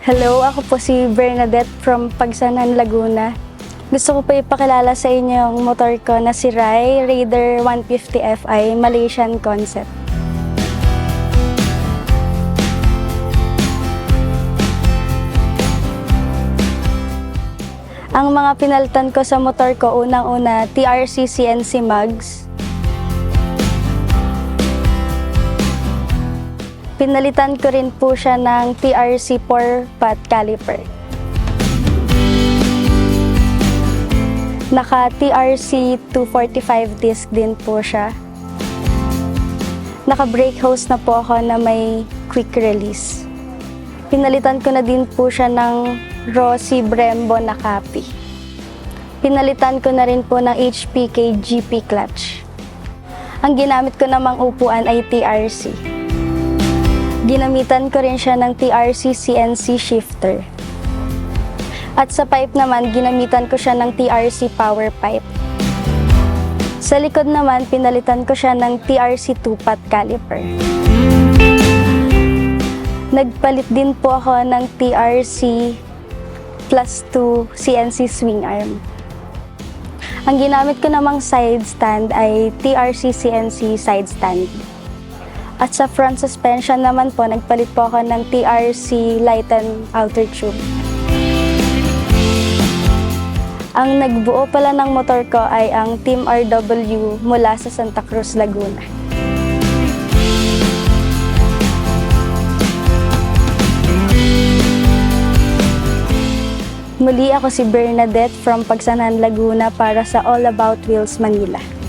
Hello, ako po si Bernadette from Pagsanan, Laguna. Gusto ko po ipakilala sa inyo yung motor ko na si Rai Raider 150 Fi Malaysian concept. Ang mga pinaltan ko sa motor ko, unang-una, TRC CNC mugs. Pinalitan ko rin po siya ng TRC 4-pot caliper. Naka TRC 245 disc din po siya. Naka brake hose na po ako na may quick release. Pinalitan ko na din po siya ng Rossi Brembo na copy. Pinalitan ko na rin po ng HPK GP clutch. Ang ginamit ko namang upuan ay TRC. Ginamitan ko rin siya ng TRC CNC shifter. At sa pipe naman, ginamitan ko siya ng TRC power pipe. Sa likod naman, pinalitan ko siya ng TRC 2-pot caliper. Nagpalit din po ako ng TRC plus 2 CNC swing arm. Ang ginamit ko namang side stand ay TRC CNC side stand. At sa front suspension naman po, nagpalit po ako ng TRC Lighten outer tube. Ang nagbuo pala ng motor ko ay ang Team RW mula sa Santa Cruz, Laguna. Muli ako si Bernadette from Pagsanan, Laguna para sa All About Wheels, Manila.